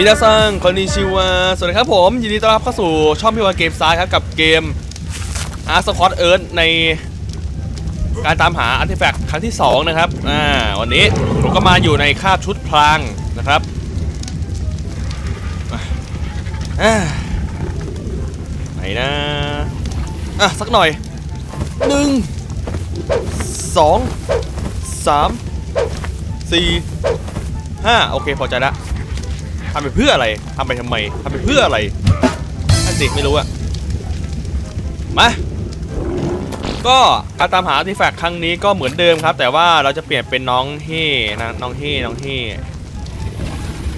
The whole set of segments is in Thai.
มินาซังคอนิชิวะสวัสดีครับผม ยินดีต้อนรับเข้าสู่ช่องพิวาเกมซ้ายครับกับเกมอาร์สคอตเอิร์ในการตามหาอาร์ติแฟกต์ครั้งที่ 2 นะครับ อ่า วันนี้ผมก็มาอยู่ในคาบชุดพลางนะครับอ่าไหนนะ อะ สักหน่อยหนึ่งสองสามสี่ห้าโอเค พอใจละ ทำไปเพื่ออะไรทำไปทำไมทำไปเพื่ออะไรนั่นสิไม่รู้อะมาก็การตามหาอาร์ติแฟกต์ครั้งนี้ก็เหมือนเดิมครับ แต่ว่าเราจะเปลี่ยนเป็นน้องเฮนะน้องเฮน้องเฮ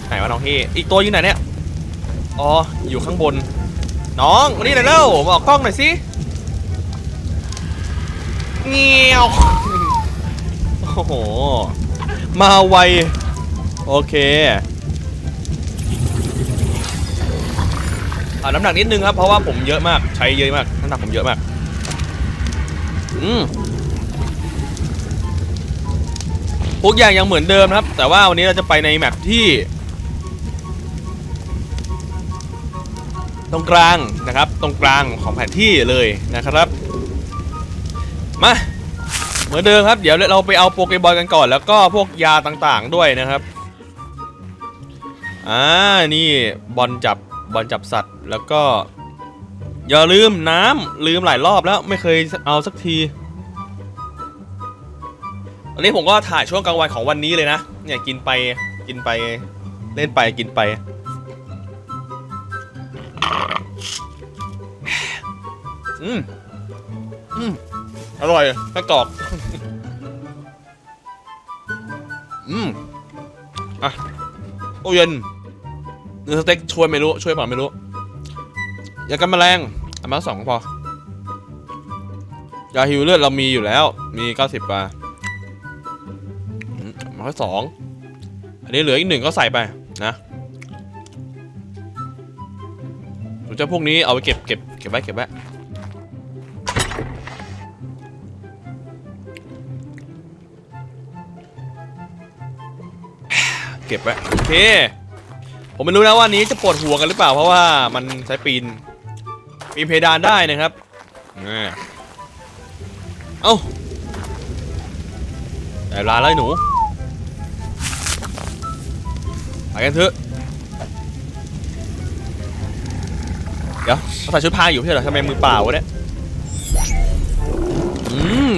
ไหนว่าน้องเฮอีกตัวอยู่ไหนเนี่ยอ๋ออยู่ข้างบน น้องมานี่หน่อยเร็วมาออกกล้องหน่อยสิเงี้ยวโอ้โหมาไวโอเค อ่าน้ำหนักนิดนึงครับ เพราะว่าผมเยอะมาก ใช้เยอะมาก น้ำหนักผมเยอะมาก อืมทุกอย่างยังเหมือนเดิมครับ แต่ว่าวันนี้เราจะไปในแมปที่ ตรงกลางนะครับ ตรงกลางของแผนที่เลยนะครับ มาเหมือนเดิมครับ เดี๋ยวเราไปเอาโปเกบอลกันก่อน แล้วก็พวกยาต่างๆด้วยนะครับ อ่า นี่บอลจับ บอลจับสัตว์ แล้วก็ อย่าลืมน้ำลืมหลายรอบแล้วไม่เคยเอาสักทีอันนี้ผมก็ถ่ายช่วงกลางวันของวันนี้เลยนะ เนี่ยกินไปกินไปเล่นไปกินไปอืมอืมอร่อยแม่กรอกอืมอะโอ้เย็น เนื้อสเต็กช่วยไม่รู้ช่วยเปล่าไม่รู้ยากันแมลงเอามาสองพอยาฮิวเลือดเรามีอยู่แล้ว มี90บาอืมเอามาแค่สองอันนี้เหลืออีกหนึ่งก็ใส่ไปนะส่วนเจ้าพวกนี้เอาไปเก็บเก็บเก็บไว้เก็บไว้เก็บไว้โอเค ผมไม่รู้นะว่านี้จะปวดหัวกันหรือเปล่าเพราะว่ามันใช้ปีนปีนเพดานได้นะครับอ่าเอ้าแต่ลาแล้วไอ้หนูไปกันเถอะเดี๋ยวเขาใส่ชุดพางอยู่ไม่ใช่เหรอทำไมมือเปล่าวะเนี่ยอืม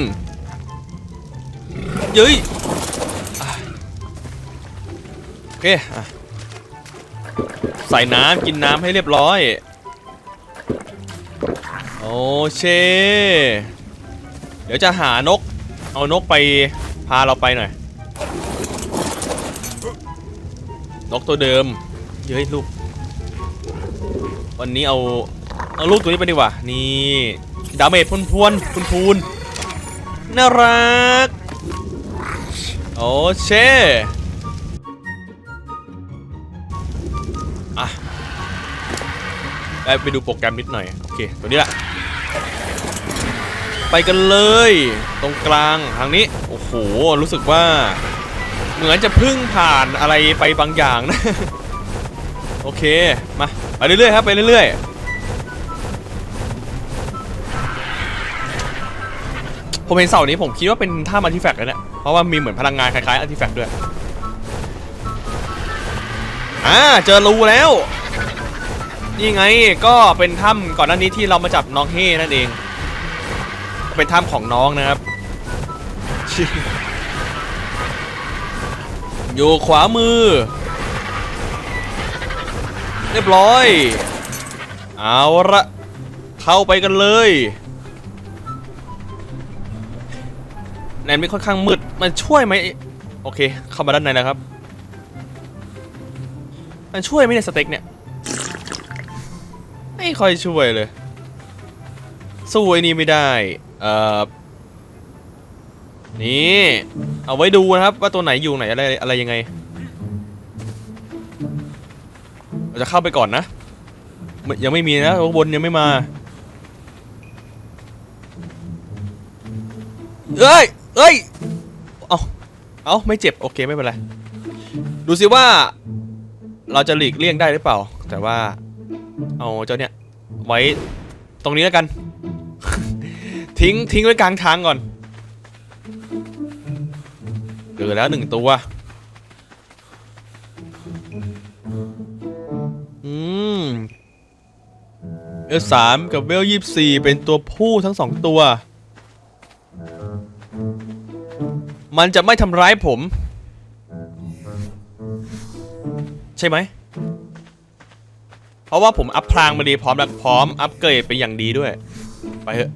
เย้ยอะโอเคอะ ใส่น้ำกินน้ำให้เรียบร้อย โอเคเดี๋ยวจะหานก เอานกไปพาเราไปหน่อย นกตัวเดิม เย้ยลูก วันนี้เอา เอาลูกตัวนี้ไปดีกว่า นี่ ดาเมจพวนพวนพูนพูนน่ารัก โอเค อะไปดูโปรแกรมนิดหน่อย โอเค ตัวนี้แหละ ไปกันเลย ตรงกลางทางนี้ โอ้โห รู้สึกว่า เหมือนจะพึ่งผ่านอะไรไปบางอย่างนะ โอเค มา ไปเรื่อยๆครับ ไปเรื่อยๆ ผมเห็นเสานี้ผมคิดว่าเป็นท่าอาร์ติแฟกต์เลยเนี่ยเพราะว่ามีเหมือนพลังงานคล้ายๆอาร์ติแฟกต์ด้วย อ่าเจอรูแล้ว นี่ไงก็เป็นถ้ำก่อนหน้านี้ที่เรามาจับน้องเฮ่นั่นเอง เป็นถ้ำของน้องนะครับ อยู่ขวามือ เรียบร้อย เอาละเข้าไปกันเลยแนนไม่ค่อนข้างมืด มันช่วยไหม โอเค เข้ามาด้านในแล้วครับ มันช่วยไหมในยสเต็กเนี่ย ไม่ค่อยช่วยเลย สู้ไอ้นี่ไม่ได้ เอ่อ นี่ เอาไว้ดูนะครับ ว่าตัวไหนอยู่ไหนอะไรอะไรยังไง เราจะเข้าไปก่อนนะ ยังไม่มีนะข้างบนยังไม่มา เอ้ย เอ้ย เอาเอาไม่เจ็บ โอเค ไม่เป็นไร ดูสิว่า เราจะหลีกเลี่ยงได้หรือเปล่า แต่ว่า เอาเจ้าเนี่ยไว้ตรงนี้แล้วกัน ทิ้งทิ้งไว้กลางทางก่อนเจอแล้วหนึ่งตัว อืมเวลสามกับเวลยี่สี่เป็นตัวผู้ทั้งสองตัว มันจะไม่ทำร้ายผม ช่ไหม เพราะว่าผมอัพพรางมาดีพร้อมแล้วพร้อมอัพเกรดเป็นอย่างดีด้วย ไปเถอะ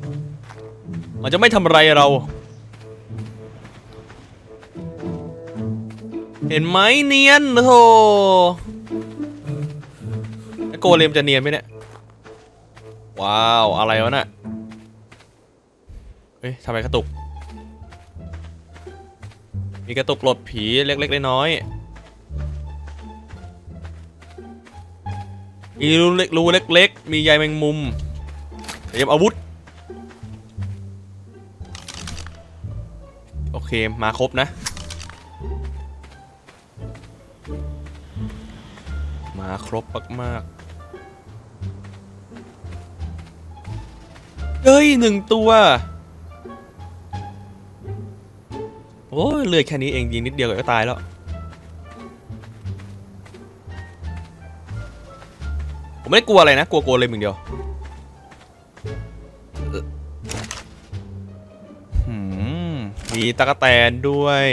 มันจะไม่ทำอะไรเรา เห็นไหมเนียนโธ่ไอโกเลมจะเนียนไหมเนี่ย ว้าว อะไรวะน่ะเฮ้ยทำไมกระตุก มีกระตุกหลดผีเล็กๆน้อยๆ มีรูเล็กรูเล็กๆ มีใยแมงมุมเตรียมอาวุธ โอเค มาครบนะ มาครบมากๆเฮ้ยหนึ่งตัว โอ้ยเลือดแค่นี้เองยิงนิดเดียวก็ตายแล้ว ผมไม่ได้กลัวอะไรนะ กลัวโกเลมอย่างเดียวมีตะกแตนด้วย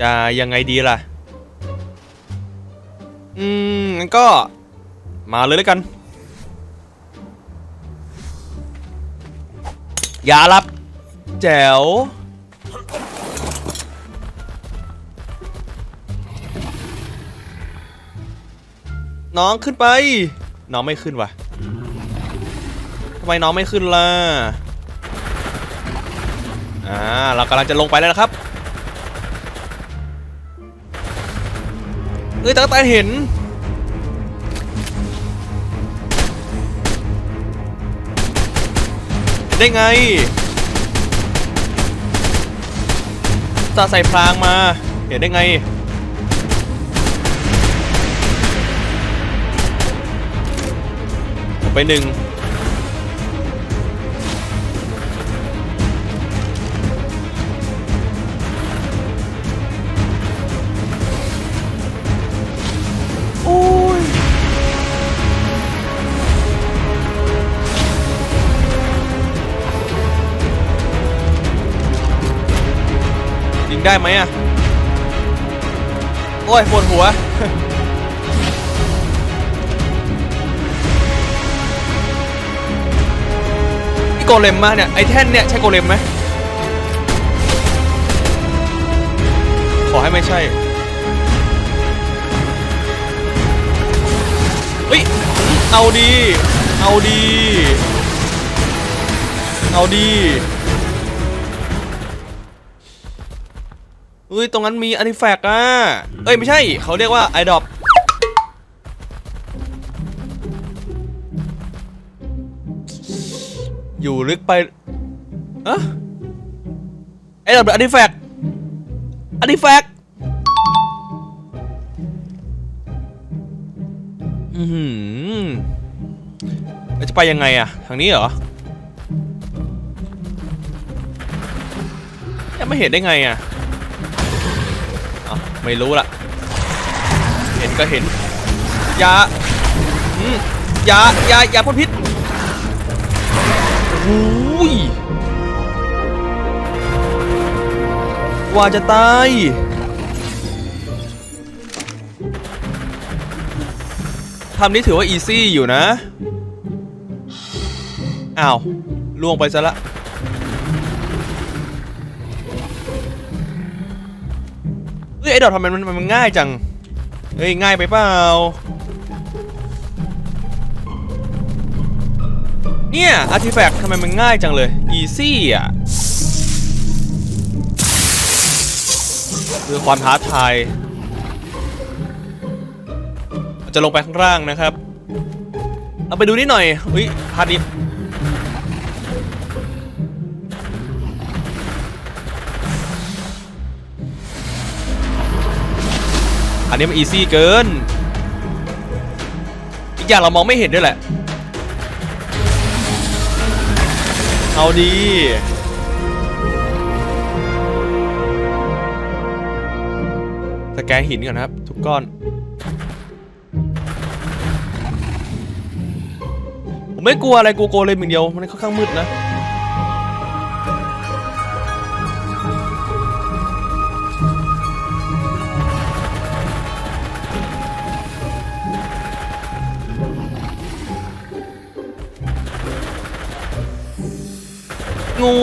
จะยังไงดีล่ะ อืมงั้นก็มาเลยแล้วกัน อย่ารับ แจ๋ว น้องขึ้นไป น้องไม่ขึ้นวะทำไมน้องไม่ขึ้นล่ะ อ่า เรากำลังจะลงไปแล้วนะครับเฮ้ยตาตาเห็น ได้ไงตาใส่พรางมา เห็นได้ไง ไปหนึ่งโอ้ยยิงได้ไหมอะ โอ้ยปวดหัว โกเลมมาเนี่ย ไอแท่นเนี่ย ใช่โกเลมไหม ขอให้ไม่ใช่เฮ้ย เอาดี เอาดี เอาดีเฮ้ย ตรงนั้นมีอาร์ติแฟกต์อะ เอ้ย ไม่ใช่ เขาเรียกว่าไอดอป อยู่ลึกไปอะไอดอปอาร์ติแฟกต์อาร์ติแฟกต์อือหือจะไปยังไงอะทางนี้เหรอยังไม่เห็นได้ไงอะอ๋อไม่รู้ละเห็นก็เห็นยาอืมยายายาพ่นพิษ โอ้ยกว่าจะตาย ทำนี้ถือว่าอีซี่อยู่นะ อ้าว ล่วงไปซะละ เฮ้ย ไอ้ดอกทำไมมันมันง่ายจัง เฮ้ย ง่ายไปเปล่า เนี่ยอาร์ติแฟกต์ทำไมมันง่ายจังเลย อีซี่อะ คือความท้าทาย จะลงไปข้างล่างนะครับ เอาไปดูนิดหน่อย อุ้ยพาร์ทนี้อันนี้มันอีซี่เกิน อีกอย่างเรามองไม่เห็นด้วยแหละ เอาดีสแกนหินก่อนนะครับ ทุกก้อน ผมไม่กลัวอะไรกลัวโกเลมอย่างเดียว มันค่อนข้างมืดนะ งู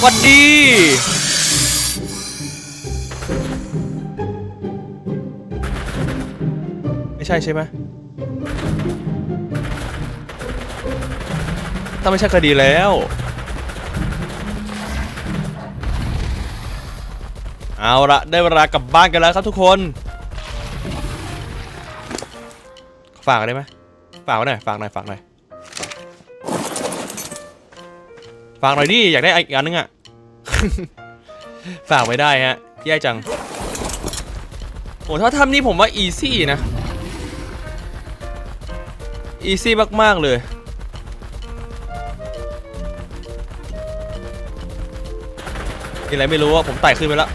หวัดดี ไม่ใช่ใช่ไหมถ้าไม่ใช่คดีแล้ว เอาละได้เวลากลับบ้านกันแล้วครับทุกคน ฝากได้ไหมฝากหน่อยฝากหน่อยฝากหน่อย ฝากหน่อยดิอยากได้อีกอันนึงอะฝากไม่ได้ฮะแย่จังโอ้ถ้าทำนี่ผมว่าอีซี่นะอีซี่มาก ๆ เลยมีอะไรไม่รู้ว่าผมไต่ขึ้นไปแล้ว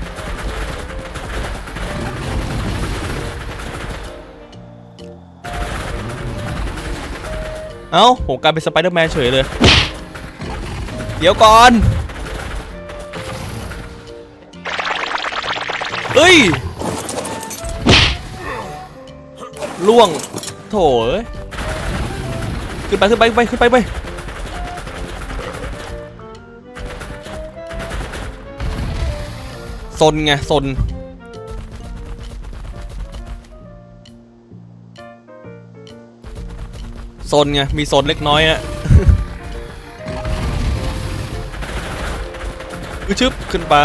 เอ้า ผมกลายเป็นสไปเดอร์แมนเฉยเลย เดี๋ยวก่อน เฮ้ย ล่วง โถขึ้นไปขึ้นไปไปขึ้นไปไปซนไงซนซนไงมีซนเล็กน้อยอะ อึชึบขึ้นไป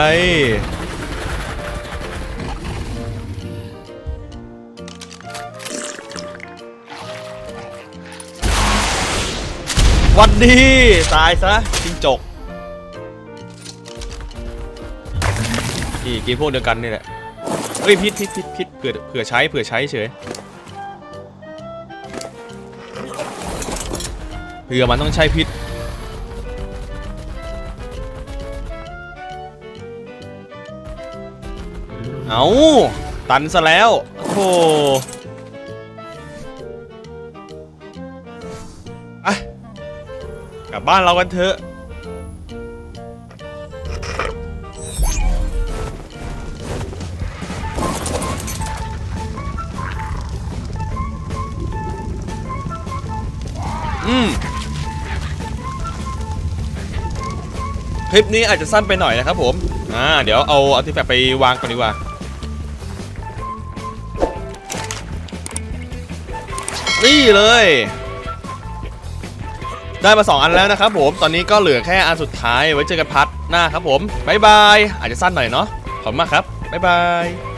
วันดีตายซะจิงจกนี่กินพวกเดียวกันนี่แหละเฮ้ยพิษพิษพิษพิษเผื่อเผื่อใช้เผื่อใช้เฉยเผื่อมันต้องใช้พิษ เอาตันซะแล้วโธ่อะกลับบ้านเรากันเถอะอืมคลิปนี้อาจจะสั้นไปหน่อยนะครับผม อ่า เดี๋ยวเอาอาร์ติแฟกต์ไปวางก่อนดีกว่า นี่เลย ได้มา 2 อันแล้วนะครับผม ตอนนี้ก็เหลือแค่อันสุดท้าย ไว้เจอกันพัดหน้าครับผม บ๊ายบาย อาจจะสั้นหน่อยเนาะ ขอบคุณมากครับ บ๊ายบาย